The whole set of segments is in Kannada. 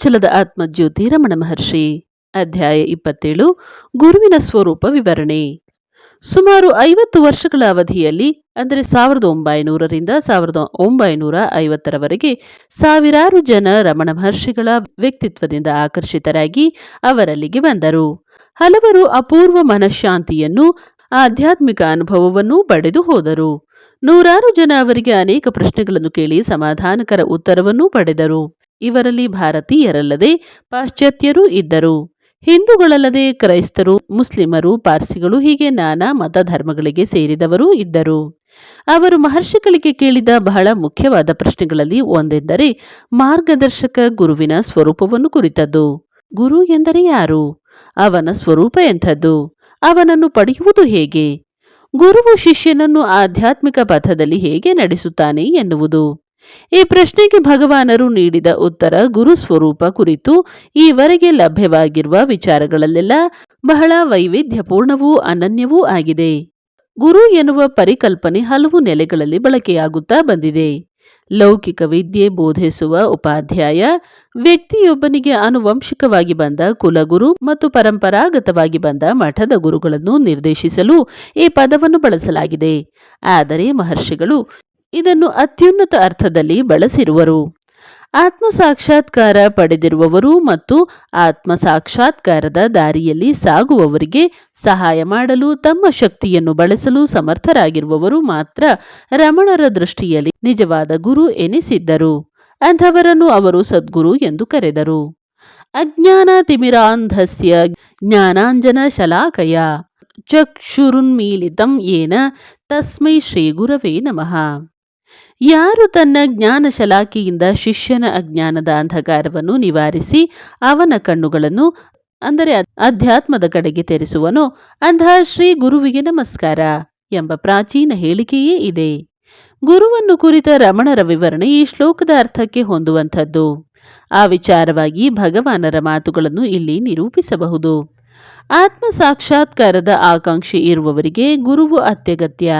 ಅರುಣಾಚಲದ ಆತ್ಮಜ್ಯೋತಿ ರಮಣ ಮಹರ್ಷಿ. ಅಧ್ಯಾಯ ಇಪ್ಪತ್ತೇಳು, ಗುರುವಿನ ಸ್ವರೂಪ ವಿವರಣೆ. ಸುಮಾರು ಐವತ್ತು ವರ್ಷಗಳ ಅವಧಿಯಲ್ಲಿ, ಅಂದರೆ ಸಾವಿರದ ಒಂಬೈನೂರರಿಂದ ಸಾವಿರದ ಒಂಬೈನೂರ ಐವತ್ತರವರೆಗೆ, ಸಾವಿರಾರು ಜನ ರಮಣ ಮಹರ್ಷಿಗಳ ವ್ಯಕ್ತಿತ್ವದಿಂದ ಆಕರ್ಷಿತರಾಗಿ ಅವರಲ್ಲಿಗೆ ಬಂದರು. ಹಲವರು ಅಪೂರ್ವ ಮನಃಶಾಂತಿಯನ್ನು, ಆಧ್ಯಾತ್ಮಿಕ ಅನುಭವವನ್ನು ಪಡೆದು ಹೋದರು. ನೂರಾರು ಜನ ಅವರಿಗೆ ಅನೇಕ ಪ್ರಶ್ನೆಗಳನ್ನು ಕೇಳಿ ಸಮಾಧಾನಕರ ಉತ್ತರವನ್ನೂ ಪಡೆದರು. ಇವರಲ್ಲಿ ಭಾರತೀಯರಲ್ಲದೆ ಪಾಶ್ಚಾತ್ಯರೂ ಇದ್ದರು. ಹಿಂದೂಗಳಲ್ಲದೆ ಕ್ರೈಸ್ತರು, ಮುಸ್ಲಿಮರು, ಪಾರ್ಸಿಗಳು, ಹೀಗೆ ನಾನಾ ಮತ ಧರ್ಮಗಳಿಗೆ ಸೇರಿದವರೂ ಇದ್ದರು. ಅವರು ಮಹರ್ಷಿಗಳಿಗೆ ಕೇಳಿದ ಬಹಳ ಮುಖ್ಯವಾದ ಪ್ರಶ್ನೆಗಳಲ್ಲಿ ಒಂದೆಂದರೆ ಮಾರ್ಗದರ್ಶಕ ಗುರುವಿನ ಸ್ವರೂಪವನ್ನು ಕುರಿತದ್ದು. ಗುರು ಎಂದರೆ ಯಾರು? ಅವನ ಸ್ವರೂಪ ಎಂಥದ್ದು? ಅವನನ್ನು ಪಡೆಯುವುದು ಹೇಗೆ? ಗುರುವು ಶಿಷ್ಯನನ್ನು ಆಧ್ಯಾತ್ಮಿಕ ಪಥದಲ್ಲಿ ಹೇಗೆ ನಡೆಸುತ್ತಾನೆ ಎನ್ನುವುದು. ಈ ಪ್ರಶ್ನೆಗೆ ಭಗವಾನರು ನೀಡಿದ ಉತ್ತರ ಗುರು ಸ್ವರೂಪ ಕುರಿತು ಈವರೆಗೆ ಲಭ್ಯವಾಗಿರುವ ವಿಚಾರಗಳಲ್ಲೆಲ್ಲ ಬಹಳ ವೈವಿಧ್ಯಪೂರ್ಣವೂ ಅನನ್ಯವೂ ಆಗಿದೆ. ಗುರು ಎನ್ನುವ ಪರಿಕಲ್ಪನೆ ಹಲವು ನೆಲೆಗಳಲ್ಲಿ ಬಳಕೆಯಾಗುತ್ತಾ ಬಂದಿದೆ. ಲೌಕಿಕ ವಿದ್ಯೆ ಬೋಧಿಸುವ ಉಪಾಧ್ಯಾಯ, ವ್ಯಕ್ತಿಯೊಬ್ಬನಿಗೆ ಆನುವಂಶಿಕವಾಗಿ ಬಂದ ಕುಲಗುರು ಮತ್ತು ಪರಂಪರಾಗತವಾಗಿ ಬಂದ ಮಠದ ಗುರುಗಳನ್ನು ನಿರ್ದೇಶಿಸಲು ಈ ಪದವನ್ನು ಬಳಸಲಾಗಿದೆ. ಆದರೆ ಮಹರ್ಷಿಗಳು ಇದನ್ನು ಅತ್ಯುನ್ನತ ಅರ್ಥದಲ್ಲಿ ಬಳಸಿರುವರು. ಆತ್ಮ ಸಾಕ್ಷಾತ್ಕಾರ ಪಡೆದಿರುವವರು ಮತ್ತು ಆತ್ಮ ಸಾಕ್ಷಾತ್ಕಾರದ ದಾರಿಯಲ್ಲಿ ಸಾಗುವವರಿಗೆ ಸಹಾಯ ಮಾಡಲು, ತಮ್ಮ ಶಕ್ತಿಯನ್ನು ಬಳಸಲು ಸಮರ್ಥರಾಗಿರುವವರು ಮಾತ್ರ ರಮಣರ ದೃಷ್ಟಿಯಲ್ಲಿ ನಿಜವಾದ ಗುರು ಎನಿಸಿದ್ದರು. ಅಂಥವರನ್ನು ಅವರು ಸದ್ಗುರು ಎಂದು ಕರೆದರು. ಅಜ್ಞಾನ ತಿಮಿರಾಂಧಸ್ಯ ಜ್ಞಾನಾಂಜನ ಶಲಾಕಯ ಚಕ್ಷುರುನ್ಮೀಲಿತಂ ಏನ ತಸ್ಮೈ ಶ್ರೀ ಗುರವೇ ನಮಃ. ಯಾರು ತನ್ನ ಜ್ಞಾನ ಶಲಾಕೆಯಿಂದ ಶಿಷ್ಯನ ಅಜ್ಞಾನದ ಅಂಧಕಾರವನ್ನು ನಿವಾರಿಸಿ ಅವನ ಕಣ್ಣುಗಳನ್ನು, ಅಂದರೆ ಅಧ್ಯಾತ್ಮದ ಕಡೆಗೆ ತೆರೆಸುವನೋ ಅಂಧ ಶ್ರೀ ಗುರುವಿಗೆ ನಮಸ್ಕಾರ ಎಂಬ ಪ್ರಾಚೀನ ಹೇಳಿಕೆಯೇ ಇದೆ. ಗುರುವನ್ನು ಕುರಿತ ರಮಣರ ವಿವರಣೆ ಈ ಶ್ಲೋಕದ ಅರ್ಥಕ್ಕೆ ಹೊಂದುವಂಥದ್ದು. ಆ ವಿಚಾರವಾಗಿ ಭಗವಾನರ ಮಾತುಗಳನ್ನು ಇಲ್ಲಿ ನಿರೂಪಿಸಬಹುದು. ಆತ್ಮ ಸಾಕ್ಷಾತ್ಕಾರದ ಆಕಾಂಕ್ಷೆ ಇರುವವರಿಗೆ ಗುರುವು ಅತ್ಯಗತ್ಯ.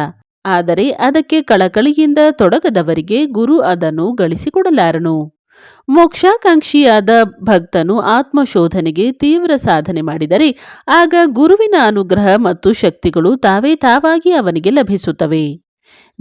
ಆದರೆ ಅದಕ್ಕೆ ಕಳಕಳಿಯಿಂದ ತೊಡಗದವರಿಗೆ ಗುರು ಅದನ್ನು ಗಳಿಸಿಕೊಡಲಾರನು. ಮೋಕ್ಷಾಕಾಂಕ್ಷಿಯಾದ ಭಕ್ತನು ಆತ್ಮಶೋಧನೆಗೆ ತೀವ್ರ ಸಾಧನೆ ಮಾಡಿದರೆ ಆಗ ಗುರುವಿನ ಅನುಗ್ರಹ ಮತ್ತು ಶಕ್ತಿಗಳು ತಾವೇ ತಾವಾಗಿ ಅವನಿಗೆ ಲಭಿಸುತ್ತವೆ.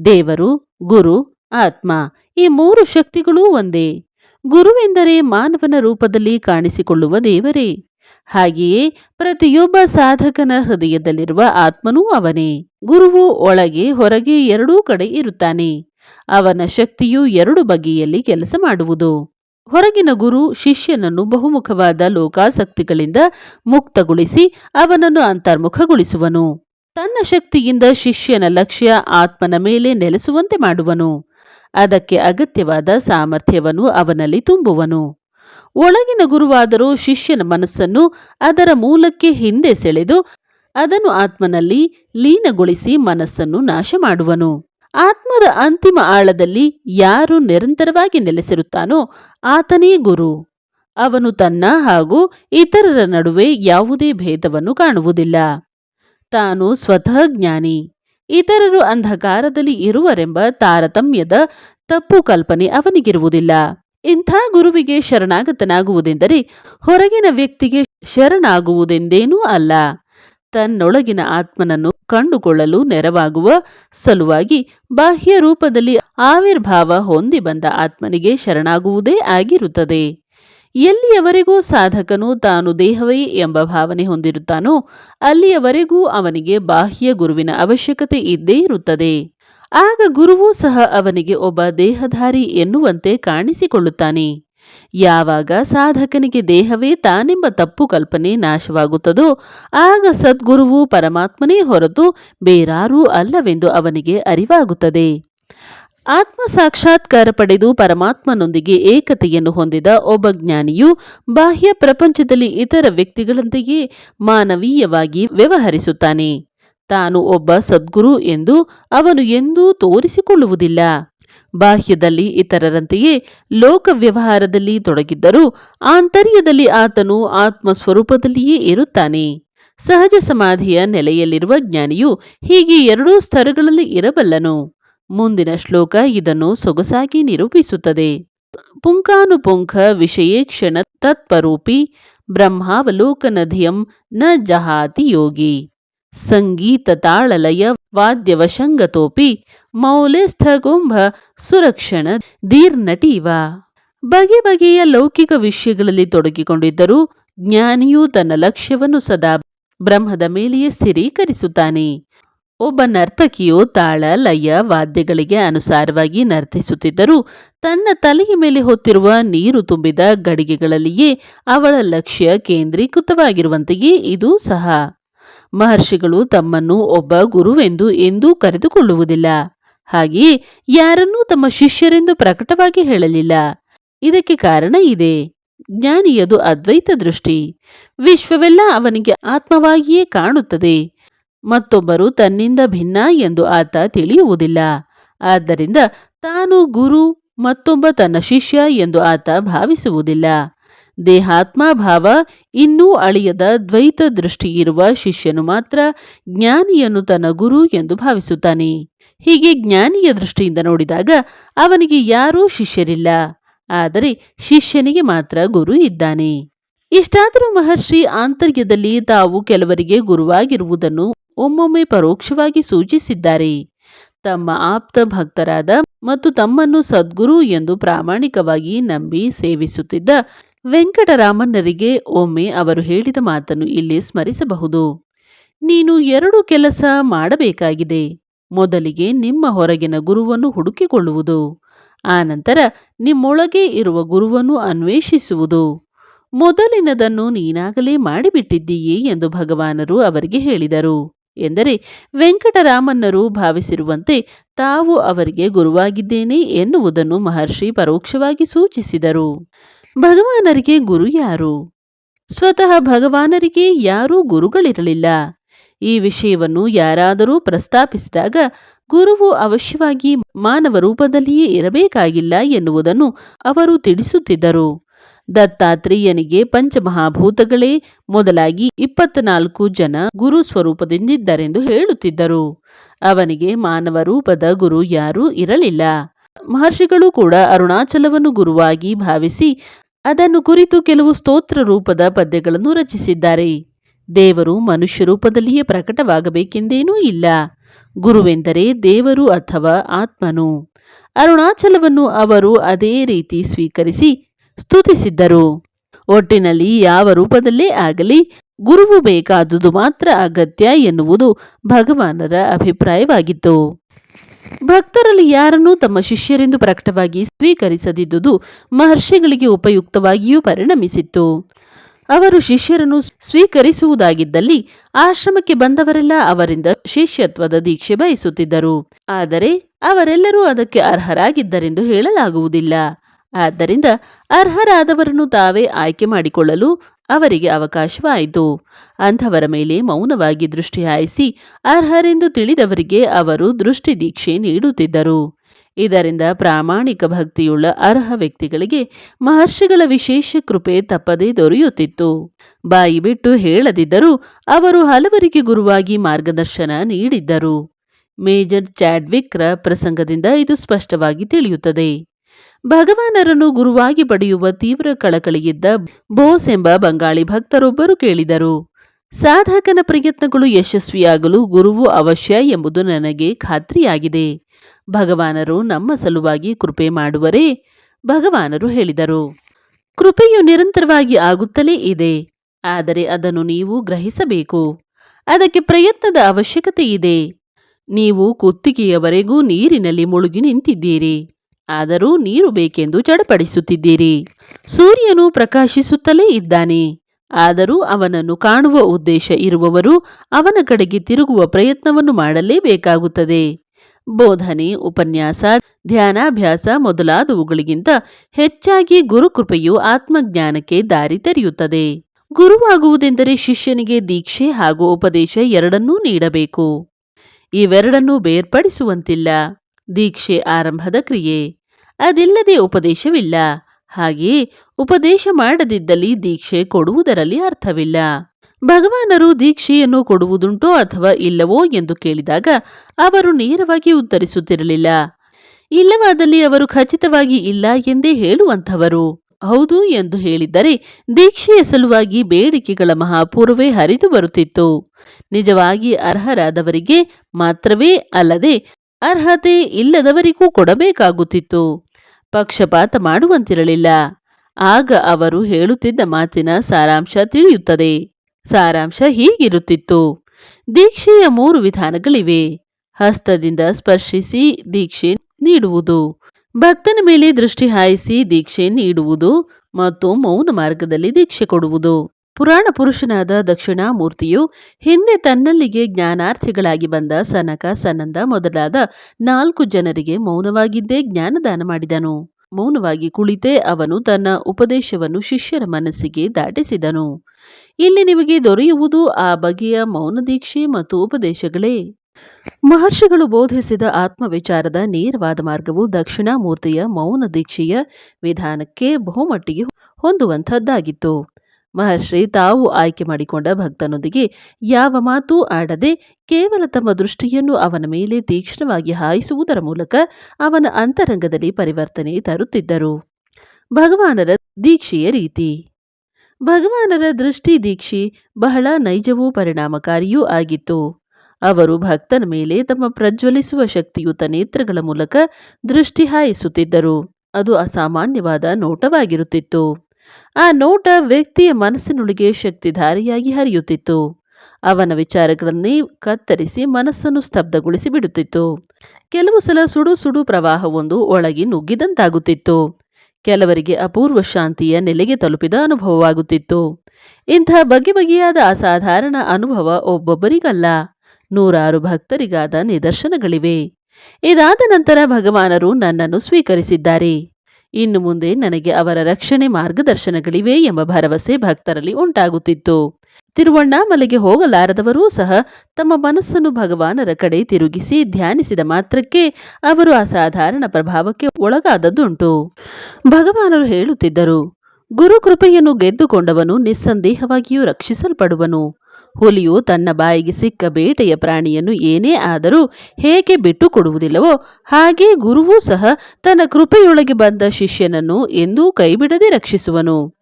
ದೇವರು, ಗುರು, ಆತ್ಮ ಈ ಮೂರು ಶಕ್ತಿಗಳೂ ಒಂದೇ. ಗುರುವೆಂದರೆ ಮಾನವನ ರೂಪದಲ್ಲಿ ಕಾಣಿಸಿಕೊಳ್ಳುವ ದೇವರೇ. ಹಾಗೆಯೇ ಪ್ರತಿಯೊಬ್ಬ ಸಾಧಕನ ಹೃದಯದಲ್ಲಿರುವ ಆತ್ಮನೂ ಅವನೇ. ಗುರುವು ಒಳಗೆ ಹೊರಗೆ ಎರಡೂ ಕಡೆ ಇರುತ್ತಾನೆ. ಅವನ ಶಕ್ತಿಯು ಎರಡು ಬಗೆಯಲ್ಲಿ ಕೆಲಸ ಮಾಡುವುದು. ಹೊರಗಿನ ಗುರು ಶಿಷ್ಯನನ್ನು ಬಹುಮುಖವಾದ ಲೋಕಾಸಕ್ತಿಗಳಿಂದ ಮುಕ್ತಗೊಳಿಸಿ ಅವನನ್ನು ಅಂತರ್ಮುಖಗೊಳಿಸುವನು. ತನ್ನ ಶಕ್ತಿಯಿಂದ ಶಿಷ್ಯನ ಲಕ್ಷ್ಯ ಆತ್ಮನ ಮೇಲೆ ನೆಲೆಸುವಂತೆ ಮಾಡುವನು. ಅದಕ್ಕೆ ಅಗತ್ಯವಾದ ಸಾಮರ್ಥ್ಯವನ್ನು ಅವನಲ್ಲಿ ತುಂಬುವನು. ಒಳಗಿನ ಗುರುವಾದರೂ ಶಿಷ್ಯನ ಮನಸ್ಸನ್ನು ಅದರ ಮೂಲಕ್ಕೆ ಹಿಂದೆ ಸೆಳೆದು ಅದನ್ನು ಆತ್ಮನಲ್ಲಿ ಲೀನಗೊಳಿಸಿ ಮನಸ್ಸನ್ನು ನಾಶ ಮಾಡುವನು ಆತ್ಮದ ಅಂತಿಮ ಆಳದಲ್ಲಿ ಯಾರು ನಿರಂತರವಾಗಿ ನೆಲೆಸಿರುತ್ತಾನೋ ಆತನೇ ಗುರು. ಅವನು ತನ್ನ ಹಾಗೂ ಇತರರ ನಡುವೆ ಯಾವುದೇ ಭೇದವನ್ನು ಕಾಣುವುದಿಲ್ಲ. ತಾನು ಸ್ವತಃ ಜ್ಞಾನಿ ಇತರರು ಅಂಧಕಾರದಲ್ಲಿ ಇರುವರೆಂಬ ತಾರತಮ್ಯದ ತಪ್ಪು ಕಲ್ಪನೆ ಅವನಿಗಿರುವುದಿಲ್ಲ. ಇಂಥ ಗುರುವಿಗೆ ಶರಣಾಗತನಾಗುವುದೆಂದರೆ ಹೊರಗಿನ ವ್ಯಕ್ತಿಗೆ ಶರಣಾಗುವುದೆಂದೇನೂ ಅಲ್ಲ. ತನ್ನೊಳಗಿನ ಆತ್ಮನನ್ನು ಕಂಡುಕೊಳ್ಳಲು ನೆರವಾಗುವ ಸಲುವಾಗಿ ಬಾಹ್ಯ ರೂಪದಲ್ಲಿ ಆವಿರ್ಭಾವ ಹೊಂದಿ ಬಂದ ಆತ್ಮನಿಗೆ ಶರಣಾಗುವುದೇ ಆಗಿರುತ್ತದೆ. ಎಲ್ಲಿಯವರೆಗೂ ಸಾಧಕನು ತಾನು ದೇಹವೇ ಎಂಬ ಭಾವನೆ ಹೊಂದಿರುತ್ತಾನೋ ಅಲ್ಲಿಯವರೆಗೂ ಅವನಿಗೆ ಬಾಹ್ಯ ಗುರುವಿನ ಅವಶ್ಯಕತೆ ಇದ್ದೇ ಇರುತ್ತದೆ. ಆಗ ಗುರುವೂ ಸಹ ಅವನಿಗೆ ಒಬ್ಬ ದೇಹಧಾರಿ ಎನ್ನುವಂತೆ ಕಾಣಿಸಿಕೊಳ್ಳುತ್ತಾನೆ. ಯಾವಾಗ ಸಾಧಕನಿಗೆ ದೇಹವೇ ತಾನೆಂಬ ತಪ್ಪು ಕಲ್ಪನೆ ನಾಶವಾಗುತ್ತದೋ, ಆಗ ಸದ್ಗುರುವು ಪರಮಾತ್ಮನೇ ಹೊರತು ಬೇರಾರೂ ಅಲ್ಲವೆಂದು ಅವನಿಗೆ ಅರಿವಾಗುತ್ತದೆ. ಆತ್ಮ ಸಾಕ್ಷಾತ್ಕಾರ ಪಡೆದು ಪರಮಾತ್ಮನೊಂದಿಗೆ ಏಕತೆಯನ್ನು ಹೊಂದಿದ ಒಬ್ಬ ಜ್ಞಾನಿಯು ಬಾಹ್ಯ ಪ್ರಪಂಚದಲ್ಲಿ ಇತರ ವ್ಯಕ್ತಿಗಳಂತೆಯೇ ಮಾನವೀಯವಾಗಿ ವ್ಯವಹರಿಸುತ್ತಾನೆ. ತಾನು ಒಬ್ಬ ಸದ್ಗುರು ಎಂದು ಅವನು ಎಂದೂ ತೋರಿಸಿಕೊಳ್ಳುವುದಿಲ್ಲ. ಬಾಹ್ಯದಲ್ಲಿ ಇತರರಂತೆಯೇ ಲೋಕ ವ್ಯವಹಾರದಲ್ಲಿ ತೊಡಗಿದ್ದರೂ ಆಂತರ್ಯದಲ್ಲಿ ಆತನು ಆತ್ಮಸ್ವರೂಪದಲ್ಲಿಯೇ ಇರುತ್ತಾನೆ. ಸಹಜ ಸಮಾಧಿಯ ನೆಲೆಯಲ್ಲಿರುವ ಜ್ಞಾನಿಯು ಹೀಗೆ ಎರಡೂ ಸ್ತರಗಳಲ್ಲಿ ಇರಬಲ್ಲನು. ಮುಂದಿನ ಶ್ಲೋಕ ಇದನ್ನು ಸೊಗಸಾಗಿ ನಿರೂಪಿಸುತ್ತದೆ. ಪುಂಕಾನುಪುಂಖ ವಿಷಯೇ ಕ್ಷಣ ತತ್ಪರೂಪಿ ಬ್ರಹ್ಮಾವಲೋಕನಧಿಯಂ ನ ಜಹಾತಿ ಯೋಗಿ. ಸಂಗೀತ ತಾಳಲಯ ವಾದ್ಯವಶಂಗತೋಪಿ ಮೌಲ್ಯಸ್ಥಗುಂಭ ಸುರಕ್ಷಣ ದೀರ್ನಟೀವ. ಬಗೆ ಬಗೆಯ ಲೌಕಿಕ ವಿಷಯಗಳಲ್ಲಿ ತೊಡಗಿಕೊಂಡಿದ್ದರೂ ಜ್ಞಾನಿಯು ತನ್ನ ಲಕ್ಷ್ಯವನ್ನು ಸದಾ ಬ್ರಹ್ಮದ ಮೇಲೆಯೇ ಸ್ಥಿರೀಕರಿಸುತ್ತಾನೆ. ಒಬ್ಬ ನರ್ತಕಿಯು ತಾಳ ಲಯ ವಾದ್ಯಗಳಿಗೆ ಅನುಸಾರವಾಗಿ ನರ್ತಿಸುತ್ತಿದ್ದರೂ ತನ್ನ ತಲೆಯ ಮೇಲೆ ಹೊತ್ತಿರುವ ನೀರು ತುಂಬಿದ ಗಡಿಗೆಗಳಲ್ಲಿಯೇ ಅವಳ ಲಕ್ಷ್ಯ ಕೇಂದ್ರೀಕೃತವಾಗಿರುವಂತೆಯೇ ಇದು ಸಹ. ಮಹರ್ಷಿಗಳು ತಮ್ಮನ್ನು ಒಬ್ಬ ಗುರುವೆಂದು ಎಂದೂ ಕರೆದುಕೊಳ್ಳುವುದಿಲ್ಲ. ಹಾಗೆಯೇ ಯಾರನ್ನೂ ತಮ್ಮ ಶಿಷ್ಯರೆಂದು ಪ್ರಕಟವಾಗಿ ಹೇಳಲಿಲ್ಲ. ಇದಕ್ಕೆ ಕಾರಣ ಇದೆ. ಜ್ಞಾನಿಯದು ಅದ್ವೈತ ದೃಷ್ಟಿ. ವಿಶ್ವವೆಲ್ಲ ಅವನಿಗೆ ಆತ್ಮವಾಗಿಯೇ ಕಾಣುತ್ತದೆ. ಮತ್ತೊಬ್ಬರು ತನ್ನಿಂದ ಭಿನ್ನ ಎಂದು ಆತ ತಿಳಿಯುವುದಿಲ್ಲ. ಆದ್ದರಿಂದ ತಾನು ಗುರು ಮತ್ತೊಬ್ಬ ತನ್ನ ಶಿಷ್ಯ ಎಂದು ಆತ ಭಾವಿಸುವುದಿಲ್ಲ. ದೇಹಾತ್ಮಭಾವ ಇನ್ನೂ ಅಳಿಯದ ದ್ವೈತ ದೃಷ್ಟಿಯಿರುವ ಶಿಷ್ಯನು ಮಾತ್ರ ಜ್ಞಾನಿಯನ್ನು ತನ್ನ ಗುರು ಎಂದು ಭಾವಿಸುತ್ತಾನೆ. ಹೀಗೆ ಜ್ಞಾನಿಯ ದೃಷ್ಟಿಯಿಂದ ನೋಡಿದಾಗ ಅವನಿಗೆ ಯಾರೂ ಶಿಷ್ಯರಿಲ್ಲ. ಆದರೆ ಶಿಷ್ಯನಿಗೆ ಮಾತ್ರ ಗುರು ಇದ್ದಾನೆ. ಇಷ್ಟಾದರೂ ಮಹರ್ಷಿ ಆಂತರ್ಯದಲ್ಲಿ ತಾವು ಕೆಲವರಿಗೆ ಗುರುವಾಗಿರುವುದನ್ನು ಒಮ್ಮೊಮ್ಮೆ ಪರೋಕ್ಷವಾಗಿ ಸೂಚಿಸಿದ್ದಾರೆ. ತಮ್ಮ ಆಪ್ತ ಭಕ್ತರಾದ ಮತ್ತು ತಮ್ಮನ್ನು ಸದ್ಗುರು ಎಂದು ಪ್ರಾಮಾಣಿಕವಾಗಿ ನಂಬಿ ಸೇವಿಸುತ್ತಿದ್ದ ವೆಂಕಟರಾಮನ್ನರಿಗೆ ಒಮ್ಮೆ ಅವರು ಹೇಳಿದ ಮಾತನ್ನು ಇಲ್ಲಿ ಸ್ಮರಿಸಬಹುದು. ನೀನು ಎರಡು ಕೆಲಸ ಮಾಡಬೇಕಾಗಿದೆ. ಮೊದಲಿಗೆ ನಿಮ್ಮ ಹೊರಗಿನ ಗುರುವನ್ನು ಹುಡುಕಿಕೊಳ್ಳುವುದು. ಆನಂತರ ನಿಮ್ಮೊಳಗೆ ಇರುವ ಗುರುವನ್ನು ಅನ್ವೇಷಿಸುವುದು. ಮೊದಲಿನದನ್ನು ನೀನಾಗಲೇ ಮಾಡಿಬಿಟ್ಟಿದ್ದೀಯೇ ಎಂದು ಭಗವಾನರು ಅವರಿಗೆ ಹೇಳಿದರು. ಎಂದರೆ ವೆಂಕಟರಾಮನ್ನರು ಭಾವಿಸಿರುವಂತೆ ತಾವು ಅವರಿಗೆ ಗುರುವಾಗಿದ್ದೇನೆ ಎನ್ನುವುದನ್ನು ಮಹರ್ಷಿ ಪರೋಕ್ಷವಾಗಿ ಸೂಚಿಸಿದರು. ಭಗವಾನರಿಗೆ ಗುರು ಯಾರು? ಸ್ವತಃ ಭಗವಾನರಿಗೆ ಯಾರೂ ಗುರುಗಳಿರಲಿಲ್ಲ. ಈ ವಿಷಯವನ್ನು ಯಾರಾದರೂ ಪ್ರಸ್ತಾಪಿಸಿದಾಗ ಗುರುವು ಅವಶ್ಯವಾಗಿ ಮಾನವ ರೂಪದಲ್ಲಿಯೇ ಇರಬೇಕಾಗಿಲ್ಲ ಎನ್ನುವುದನ್ನು ಅವರು ತಿಳಿಸುತ್ತಿದ್ದರು. ದತ್ತಾತ್ರೇಯನಿಗೆ ಪಂಚಮಹಾಭೂತಗಳೇ ಮೊದಲಾಗಿ ಇಪ್ಪತ್ನಾಲ್ಕು ಜನ ಗುರು ಸ್ವರೂಪದಿಂದಿದ್ದರೆಂದು ಹೇಳುತ್ತಿದ್ದರು. ಅವನಿಗೆ ಮಾನವ ರೂಪದ ಗುರು ಯಾರೂ ಇರಲಿಲ್ಲ. ಮಹರ್ಷಿಗಳು ಕೂಡ ಅರುಣಾಚಲವನ್ನು ಗುರುವಾಗಿ ಭಾವಿಸಿ ಅದನ್ನು ಕುರಿತು ಕೆಲವು ಸ್ತೋತ್ರ ರೂಪದ ಪದ್ಯಗಳನ್ನು ರಚಿಸಿದ್ದಾರೆ. ದೇವರು ಮನುಷ್ಯ ರೂಪದಲ್ಲಿಯೇ ಪ್ರಕಟವಾಗಬೇಕೆಂದೇನೂ ಇಲ್ಲ. ಗುರುವೆಂದರೆ ದೇವರು ಅಥವಾ ಆತ್ಮನು. ಅರುಣಾಚಲವನ್ನು ಅವರು ಅದೇ ರೀತಿ ಸ್ವೀಕರಿಸಿ ಸ್ತುತಿಸಿದ್ದರು. ಒಟ್ಟಿನಲ್ಲಿ ಯಾವ ರೂಪದಲ್ಲೇ ಆಗಲಿ ಗುರುವು ಬೇಕಾದುದು ಮಾತ್ರ ಅಗತ್ಯ ಎನ್ನುವುದು ಭಗವಾನರ ಅಭಿಪ್ರಾಯವಾಗಿತ್ತು. ಭಕ್ತರಲ್ಲಿ ಯಾರನ್ನೂ ತಮ್ಮ ಶಿಷ್ಯರೆಂದು ಪ್ರಕಟವಾಗಿ ಸ್ವೀಕರಿಸದಿದ್ದುದು ಮಹರ್ಷಿಗಳಿಗೆ ಉಪಯುಕ್ತವಾಗಿಯೂ ಪರಿಣಮಿಸಿತ್ತು. ಅವರು ಶಿಷ್ಯರನ್ನು ಸ್ವೀಕರಿಸುವುದಾಗಿದ್ದಲ್ಲಿ ಆಶ್ರಮಕ್ಕೆ ಬಂದವರೆಲ್ಲ ಅವರಿಂದ ಶಿಷ್ಯತ್ವದ ದೀಕ್ಷೆ ಬಯಸುತ್ತಿದ್ದರು. ಆದರೆ ಅವರೆಲ್ಲರೂ ಅದಕ್ಕೆ ಅರ್ಹರಾಗಿದ್ದರೆಂದು ಹೇಳಲಾಗುವುದಿಲ್ಲ. ಆದ್ದರಿಂದ ಅರ್ಹರಾದವರನ್ನು ತಾವೇ ಆಯ್ಕೆ ಮಾಡಿಕೊಳ್ಳಲು ಅವರಿಗೆ ಅವಕಾಶವಾಯಿತು. ಅಂಥವರ ಮೇಲೆ ಮೌನವಾಗಿ ದೃಷ್ಟಿ ಹಾಯಿಸಿ ಅರ್ಹರೆಂದು ತಿಳಿದವರಿಗೆ ಅವರು ದೃಷ್ಟಿ ದೀಕ್ಷೆ ನೀಡುತ್ತಿದ್ದರು. ಇದರಿಂದ ಪ್ರಾಮಾಣಿಕ ಭಕ್ತಿಯುಳ್ಳ ಅರ್ಹ ವ್ಯಕ್ತಿಗಳಿಗೆ ಮಹರ್ಷಿಗಳ ವಿಶೇಷ ಕೃಪೆ ತಪ್ಪದೇ ದೊರೆಯುತ್ತಿತ್ತು. ಬಾಯಿ ಬಿಟ್ಟು ಹೇಳದಿದ್ದರೂ ಅವರು ಹಲವರಿಗೆ ಗುರುವಾಗಿ ಮಾರ್ಗದರ್ಶನ ನೀಡಿದ್ದರು. ಮೇಜರ್ ಚಾಡ್ವಿಕ್ರ ಪ್ರಸಂಗದಿಂದ ಇದು ಸ್ಪಷ್ಟವಾಗಿ ತಿಳಿಯುತ್ತದೆ. ಭಗವಾನರನ್ನು ಗುರುವಾಗಿ ಪಡೆಯುವ ತೀವ್ರ ಕಳಕಳಿಯಿದ್ದ ಬೋಸ್ ಎಂಬ ಬಂಗಾಳಿ ಭಕ್ತರೊಬ್ಬರು ಕೇಳಿದರು. ಸಾಧಕನ ಪ್ರಯತ್ನಗಳು ಯಶಸ್ವಿಯಾಗಲು ಗುರುವು ಅವಶ್ಯ ಎಂಬುದು ನನಗೆ ಖಾತ್ರಿಯಾಗಿದೆ. ಭಗವಾನರು ನಮ್ಮ ಸಲುವಾಗಿ ಕೃಪೆ ಮಾಡುವರೇ, ಭಗವಾನರು ಹೇಳಿದರು. ಕೃಪೆಯು ನಿರಂತರವಾಗಿ ಆಗುತ್ತಲೇ ಇದೆ, ಆದರೆ ಅದನ್ನು ನೀವು ಗ್ರಹಿಸಬೇಕು. ಅದಕ್ಕೆ ಪ್ರಯತ್ನದ ಅವಶ್ಯಕತೆ ಇದೆ. ನೀವು ಕುತ್ತಿಗೆಯವರೆಗೂ ನೀರಿನಲ್ಲಿ ಮುಳುಗಿ ನಿಂತಿದ್ದೀರಿ, ಆದರೂ ನೀರು ಬೇಕೆಂದು ಚಡಪಡಿಸುತ್ತಿದ್ದೀರಿ. ಸೂರ್ಯನು ಪ್ರಕಾಶಿಸುತ್ತಲೇ ಇದ್ದಾನೆ. ಆದರೂ ಅವನನ್ನು ಕಾಣುವ ಉದ್ದೇಶ ಇರುವವರು ಅವನ ಕಡೆಗೆ ತಿರುಗುವ ಪ್ರಯತ್ನವನ್ನು ಮಾಡಲೇಬೇಕಾಗುತ್ತದೆ. ಬೋಧನೆ, ಉಪನ್ಯಾಸ, ಧ್ಯಾನಾಭ್ಯಾಸ ಮೊದಲಾದವುಗಳಿಗಿಂತ ಹೆಚ್ಚಾಗಿ ಗುರುಕೃಪೆಯು ಆತ್ಮಜ್ಞಾನಕ್ಕೆ ದಾರಿ ತೆರೆಯುತ್ತದೆ. ಗುರುವಾಗುವುದೆಂದರೆ ಶಿಷ್ಯನಿಗೆ ದೀಕ್ಷೆ ಹಾಗೂ ಉಪದೇಶ ಎರಡನ್ನೂ ನೀಡಬೇಕು. ಇವೆರಡನ್ನೂ ಬೇರ್ಪಡಿಸುವಂತಿಲ್ಲ. ದೀಕ್ಷೆ ಆರಂಭದ ಕ್ರಿಯೆ. ಅದಿಲ್ಲದೆ ಉಪದೇಶವಿಲ್ಲ. ಹಾಗೆಯೇ ಉಪದೇಶ ಮಾಡದಿದ್ದಲ್ಲಿ ದೀಕ್ಷೆ ಕೊಡುವುದರಲ್ಲಿ ಅರ್ಥವಿಲ್ಲ. ಭಗವಾನರು ದೀಕ್ಷೆಯನ್ನು ಕೊಡುವುದುಂಟೋ ಅಥವಾ ಇಲ್ಲವೋ ಎಂದು ಕೇಳಿದಾಗ ಅವರು ನೇರವಾಗಿ ಉತ್ತರಿಸುತ್ತಿರಲಿಲ್ಲ. ಇಲ್ಲವಾದಲ್ಲಿ ಅವರು ಖಚಿತವಾಗಿ ಇಲ್ಲ ಎಂದೇ ಹೇಳುವಂಥವರು. ಹೌದು ಎಂದು ಹೇಳಿದ್ದರೆ ದೀಕ್ಷೆಯ ಸಲುವಾಗಿ ಬೇಡಿಕೆಗಳ ಮಹಾಪೂರ್ವೇ ಹರಿದು ಬರುತ್ತಿತ್ತು. ನಿಜವಾಗಿ ಅರ್ಹರಾದವರಿಗೆ ಮಾತ್ರವೇ ಅಲ್ಲದೆ ಅರ್ಹತೆ ಇಲ್ಲದವರಿಗೂ ಕೊಡಬೇಕಾಗುತ್ತಿತ್ತು. ಪಕ್ಷಪಾತ ಮಾಡುವಂತಿರಲಿಲ್ಲ. ಆಗ ಅವರು ಹೇಳುತ್ತಿದ್ದ ಮಾತಿನ ಸಾರಾಂಶ ತಿಳಿಯುತ್ತದೆ. ಸಾರಾಂಶ ಹೀಗಿರುತ್ತಿತ್ತು. ದೀಕ್ಷೆಯ ಮೂರು ವಿಧಾನಗಳಿವೆ. ಹಸ್ತದಿಂದ ಸ್ಪರ್ಶಿಸಿ ದೀಕ್ಷೆ ನೀಡುವುದು. ಭಕ್ತನ ಮೇಲೆ ದೃಷ್ಟಿ ಹಾಯಿಸಿ ದೀಕ್ಷೆ ನೀಡುವುದು ಮತ್ತು ಮೌನ ಮಾರ್ಗದಲ್ಲಿ ದೀಕ್ಷೆ ಕೊಡುವುದು. ಪುರಾಣ ಪುರುಷನಾದ ದಕ್ಷಿಣಾಮೂರ್ತಿಯು ಹಿಂದೆ ತನ್ನಲ್ಲಿಗೆ ಜ್ಞಾನಾರ್ಥಿಗಳಾಗಿ ಬಂದ ಸನಕ ಸನಂದ ಮೊದಲಾದ ನಾಲ್ಕು ಜನರಿಗೆ ಮೌನವಾಗಿದ್ದೇ ಜ್ಞಾನದಾನ ಮಾಡಿದನು. ಮೌನವಾಗಿ ಕುಳಿತೇ ಅವನು ತನ್ನ ಉಪದೇಶವನ್ನು ಶಿಷ್ಯರ ಮನಸ್ಸಿಗೆ ದಾಟಿಸಿದನು. ಇಲ್ಲಿ ನಿಮಗೆ ದೊರೆಯುವುದು ಆ ಬಗೆಯ ಮೌನ ದೀಕ್ಷೆ ಮತ್ತು ಉಪದೇಶಗಳೇ. ಮಹರ್ಷಿಗಳು ಬೋಧಿಸಿದ ಆತ್ಮವಿಚಾರದ ನೇರವಾದ ಮಾರ್ಗವು ದಕ್ಷಿಣಾಮೂರ್ತಿಯ ಮೌನ ದೀಕ್ಷೆಯ ವಿಧಾನಕ್ಕೆ ಬಹುಮಟ್ಟಿಗೆ ಹೊಂದುವಂಥದ್ದಾಗಿತ್ತು. ಮಹರ್ಷಿ ತಾವು ಆಯ್ಕೆ ಮಾಡಿಕೊಂಡ ಭಕ್ತನೊಂದಿಗೆ ಯಾವ ಮಾತೂ ಆಡದೆ ಕೇವಲ ತಮ್ಮ ದೃಷ್ಟಿಯನ್ನು ಅವನ ಮೇಲೆ ತೀಕ್ಷ್ಣವಾಗಿ ಹಾಯಿಸುವುದರ ಮೂಲಕ ಅವನ ಅಂತರಂಗದಲ್ಲಿ ಪರಿವರ್ತನೆ ತರುತ್ತಿದ್ದರು. ಭಗವಾನರ ದೀಕ್ಷೆಯ ರೀತಿ. ಭಗವಾನರ ದೃಷ್ಟಿ ದೀಕ್ಷೆ ಬಹಳ ನೈಜವೂ ಪರಿಣಾಮಕಾರಿಯೂ ಆಗಿತ್ತು. ಅವರು ಭಕ್ತನ ಮೇಲೆ ತಮ್ಮ ಪ್ರಜ್ವಲಿಸುವ ಶಕ್ತಿಯುತ ನೇತ್ರಗಳ ಮೂಲಕ ದೃಷ್ಟಿ ಹಾಯಿಸುತ್ತಿದ್ದರು. ಅದು ಅಸಾಮಾನ್ಯವಾದ ನೋಟವಾಗಿರುತ್ತಿತ್ತು. ಆ ನೋಟ ವ್ಯಕ್ತಿಯ ಮನಸ್ಸಿನೊಳಗೆ ಶಕ್ತಿಧಾರಿಯಾಗಿ ಹರಿಯುತ್ತಿತ್ತು. ಅವನ ವಿಚಾರಗಳನ್ನೇ ಕತ್ತರಿಸಿ ಮನಸ್ಸನ್ನು ಸ್ತಬ್ಧಗೊಳಿಸಿ ಬಿಡುತ್ತಿತ್ತು. ಕೆಲವು ಸಲ ಸುಡು ಸುಡು ಪ್ರವಾಹವೊಂದು ಒಳಗೆ ನುಗ್ಗಿದಂತಾಗುತ್ತಿತ್ತು. ಕೆಲವರಿಗೆ ಅಪೂರ್ವ ಶಾಂತಿಯ ನೆಲೆಗೆ ತಲುಪಿದ ಅನುಭವವಾಗುತ್ತಿತ್ತು. ಇಂಥ ಬಗೆ ಬಗೆಯಾದ ಅಸಾಧಾರಣ ಅನುಭವ ಒಬ್ಬೊಬ್ಬರಿಗಲ್ಲ. ನೂರಾರು ಭಕ್ತರಿಗಾದ ನಿದರ್ಶನಗಳಿವೆ. ಇದಾದ ನಂತರ ಭಗವಾನರು ನನ್ನನ್ನು ಸ್ವೀಕರಿಸಿದ್ದಾರೆ. ಇನ್ನು ಮುಂದೆ ನನಗೆ ಅವರ ರಕ್ಷಣೆ ಮಾರ್ಗದರ್ಶನಗಳಿವೆ ಎಂಬ ಭರವಸೆ ಭಕ್ತರಲ್ಲಿ ಉಂಟಾಗುತ್ತಿತ್ತು. ತಿರುವಣ್ಣಾಮಲೆಗೆ ಹೋಗಲಾರದವರೂ ಸಹ ತಮ್ಮ ಮನಸ್ಸನ್ನು ಭಗವಾನರ ಕಡೆ ತಿರುಗಿಸಿ ಧ್ಯಾನಿಸಿದ ಮಾತ್ರಕ್ಕೆ ಅವರು ಅಸಾಧಾರಣ ಪ್ರಭಾವಕ್ಕೆ ಒಳಗಾದದ್ದುಂಟು. ಭಗವಾನರು ಹೇಳುತ್ತಿದ್ದರು, ಗುರುಕೃಪೆಯನ್ನು ಗೆದ್ದುಕೊಂಡವನು ನಿಸ್ಸಂದೇಹವಾಗಿಯೂ ರಕ್ಷಿಸಲ್ಪಡುವನು. ಹುಲಿಯು ತನ್ನ ಬಾಯಿಗೆ ಸಿಕ್ಕ ಬೇಟೆಯ ಪ್ರಾಣಿಯನ್ನು ಏನೇ ಆದರೂ ಹೇಗೆ ಬಿಟ್ಟು ಕೊಡುವುದಿಲ್ಲವೋ ಹಾಗೆ ಗುರುವೂ ಸಹ ತನ್ನ ಕೃಪೆಯೊಳಗೆ ಬಂದ ಶಿಷ್ಯನನ್ನು ಎಂದೂ ಕೈಬಿಡದೆ ರಕ್ಷಿಸುವನು.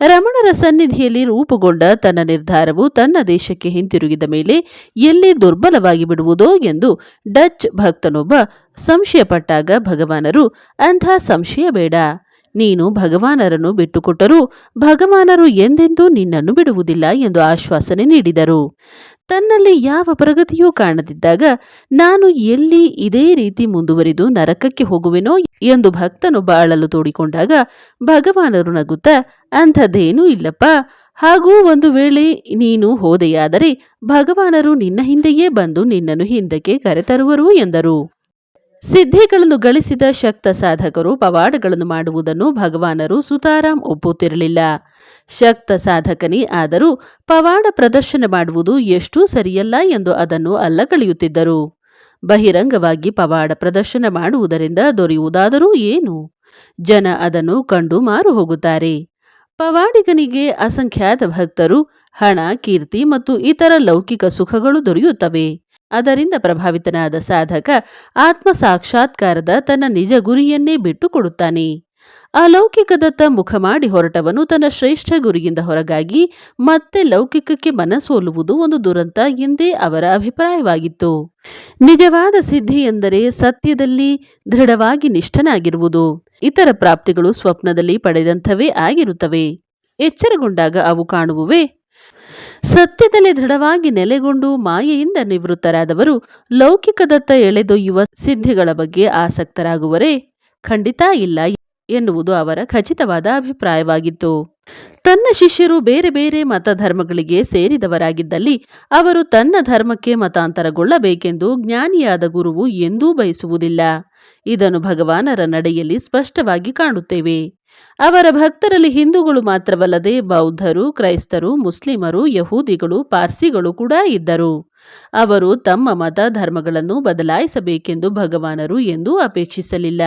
ರಮಣರ ಸನ್ನಿಧಿಯಲ್ಲಿ ರೂಪುಗೊಂಡ ತನ್ನ ನಿರ್ಧಾರವು ತನ್ನ ದೇಶಕ್ಕೆ ಹಿಂತಿರುಗಿದ ಮೇಲೆ ಎಲ್ಲಿ ದುರ್ಬಲವಾಗಿ ಬಿಡುವುದೋ ಎಂದು ಡಚ್ ಭಕ್ತನೊಬ್ಬ ಸಂಶಯಪಟ್ಟಾಗ ಭಗವಾನರು ಅಂಥ ಸಂಶಯ ಬೇಡ. ನೀನು ಭಗವಾನರನ್ನು ಬಿಟ್ಟುಕೊಟ್ಟರೂ ಭಗವಾನರು ಎಂದೆಂದೂ ನಿನ್ನನ್ನು ಬಿಡುವುದಿಲ್ಲ ಎಂದು ಆಶ್ವಾಸನೆ ನೀಡಿದರು. ತನ್ನಲ್ಲಿ ಯಾವ ಪ್ರಗತಿಯೂ ಕಾಣದಿದ್ದಾಗ ನಾನು ಎಲ್ಲಿ ಇದೇ ರೀತಿ ಮುಂದುವರಿದು ನರಕಕ್ಕೆ ಹೋಗುವೆನೋ ಎಂದು ಭಕ್ತನು ಬಾಳಲು ತೋಡಿಕೊಂಡಾಗ ಭಗವಾನರು ನಗುತ್ತಾ, ಅಂಥದ್ದೇನೂ ಇಲ್ಲಪ್ಪ, ಹಾಗೂ ಒಂದು ವೇಳೆ ನೀನು ಹೋದೆಯಾದರೆ ಭಗವಾನರು ನಿನ್ನ ಹಿಂದೆಯೇ ಬಂದು ನಿನ್ನನ್ನು ಹಿಂದಕ್ಕೆ ಕರೆತರುವರು ಎಂದರು. ಸಿದ್ಧಿಗಳನ್ನು ಗಳಿಸಿದ ಶಕ್ತ ಸಾಧಕರು ಪವಾಡಗಳನ್ನು ಮಾಡುವುದನ್ನು ಭಗವಾನರು ಸುತಾರಾಮ್ ಒಪ್ಪುತ್ತಿರಲಿಲ್ಲ. ಶಕ್ತ ಸಾಧಕನೇ ಆದರೂ ಪವಾಡ ಪ್ರದರ್ಶನ ಮಾಡುವುದು ಎಷ್ಟೂ ಸರಿಯಲ್ಲ ಎಂದು ಅದನ್ನು ಅಲ್ಲಗಳೆಯುತ್ತಿದ್ದರು ಬಹಿರಂಗವಾಗಿ ಪವಾಡ ಪ್ರದರ್ಶನ ಮಾಡುವುದರಿಂದ ದೊರೆಯುವುದಾದರೂ ಏನು? ಜನ ಅದನ್ನು ಕಂಡು ಮಾರು ಹೋಗುತ್ತಾರೆ. ಪವಾಡಿಗನಿಗೆ ಅಸಂಖ್ಯಾತ ಭಕ್ತರು, ಹಣ, ಕೀರ್ತಿ ಮತ್ತು ಇತರ ಲೌಕಿಕ ಸುಖಗಳು ದೊರೆಯುತ್ತವೆ. ಅದರಿಂದ ಪ್ರಭಾವಿತನಾದ ಸಾಧಕ ಆತ್ಮ ಸಾಕ್ಷಾತ್ಕಾರದ ತನ್ನ ನಿಜ ಗುರಿಯನ್ನೇ ಬಿಟ್ಟು ಕೊಡುತ್ತಾನೆ ಅಲೌಕಿಕದತ್ತ ಮುಖ ಮಾಡಿ ಹೊರಟವನು ತನ್ನ ಶ್ರೇಷ್ಠ ಗುರಿಯಿಂದ ಹೊರಗಾಗಿ ಮತ್ತೆ ಲೌಕಿಕಕ್ಕೆ ಮನಸೋಲುವುದು ಒಂದು ದುರಂತ ಎಂದೇ ಅವರ ಅಭಿಪ್ರಾಯವಾಗಿತ್ತು. ನಿಜವಾದ ಸಿದ್ಧಿ ಎಂದರೆ ಸತ್ಯದಲ್ಲಿ ದೃಢವಾಗಿ ನಿಷ್ಠನಾಗಿರುವುದು. ಇತರ ಪ್ರಾಪ್ತಿಗಳು ಸ್ವಪ್ನದಲ್ಲಿ ಪಡೆದಂಥವೇ ಆಗಿರುತ್ತವೆ. ಎಚ್ಚರಗೊಂಡಾಗ ಅವು ಕಾಣುವುವೇ ಸತ್ಯದಲ್ಲಿ ದೃಢವಾಗಿ ನೆಲೆಗೊಂಡು ಮಾಯೆಯಿಂದ ನಿವೃತ್ತರಾದವರು ಲೌಕಿಕದತ್ತ ಎಳೆದೊಯ್ಯುವ ಸಿದ್ಧಿಗಳ ಬಗ್ಗೆ ಆಸಕ್ತರಾಗುವರೇ ಖಂಡಿತ ಇಲ್ಲ ಎನ್ನುವುದು ಅವರ ಖಚಿತವಾದ ಅಭಿಪ್ರಾಯವಾಗಿತ್ತು. ತನ್ನ ಶಿಷ್ಯರು ಬೇರೆ ಬೇರೆ ಮತಧರ್ಮಗಳಿಗೆ ಸೇರಿದವರಾಗಿದ್ದಲ್ಲಿ ಅವರು ತನ್ನ ಧರ್ಮಕ್ಕೆ ಮತಾಂತರಗೊಳ್ಳಬೇಕೆಂದು ಜ್ಞಾನಿಯಾದ ಗುರುವು ಎಂದೂ ಬಯಸುವುದಿಲ್ಲ. ಇದನ್ನು ಭಗವಾನರ ನಡೆಯಲ್ಲಿ ಸ್ಪಷ್ಟವಾಗಿ ಕಾಣುತ್ತೇವೆ. ಅವರ ಭಕ್ತರಲ್ಲಿ ಹಿಂದೂಗಳು ಮಾತ್ರವಲ್ಲದೆ ಬೌದ್ಧರು, ಕ್ರೈಸ್ತರು, ಮುಸ್ಲಿಮರು, ಯಹೂದಿಗಳು, ಪಾರ್ಸಿಗಳು ಕೂಡ ಇದ್ದರು. ಅವರು ತಮ್ಮ ಮತ ಧರ್ಮಗಳನ್ನು ಬದಲಾಯಿಸಬೇಕೆಂದು ಭಗವಾನರು ಎಂದೂ ಅಪೇಕ್ಷಿಸಲಿಲ್ಲ.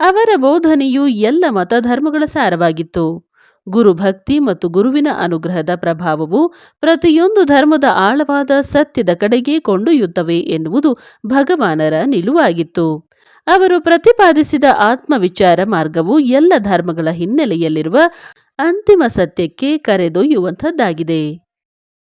ಅವರ ಬೋಧನೆಯು ಎಲ್ಲ ಮತ ಧರ್ಮಗಳ ಸಾರವಾಗಿತ್ತು. ಗುರುಭಕ್ತಿ ಮತ್ತು ಗುರುವಿನ ಅನುಗ್ರಹದ ಪ್ರಭಾವವು ಪ್ರತಿಯೊಂದು ಧರ್ಮದ ಆಳವಾದ ಸತ್ಯದ ಕಡೆಗೆ ಕೊಂಡೊಯ್ಯುತ್ತವೆ ಎನ್ನುವುದು ಭಗವಾನರ ನಿಲುವಾಗಿತ್ತು. ಅವರು ಪ್ರತಿಪಾದಿಸಿದ ಆತ್ಮವಿಚಾರ ಮಾರ್ಗವು ಎಲ್ಲ ಧರ್ಮಗಳ ಹಿನ್ನೆಲೆಯಲ್ಲಿರುವ ಅಂತಿಮ ಸತ್ಯಕ್ಕೆ ಕರೆದೊಯ್ಯುವಂಥದ್ದಾಗಿದೆ.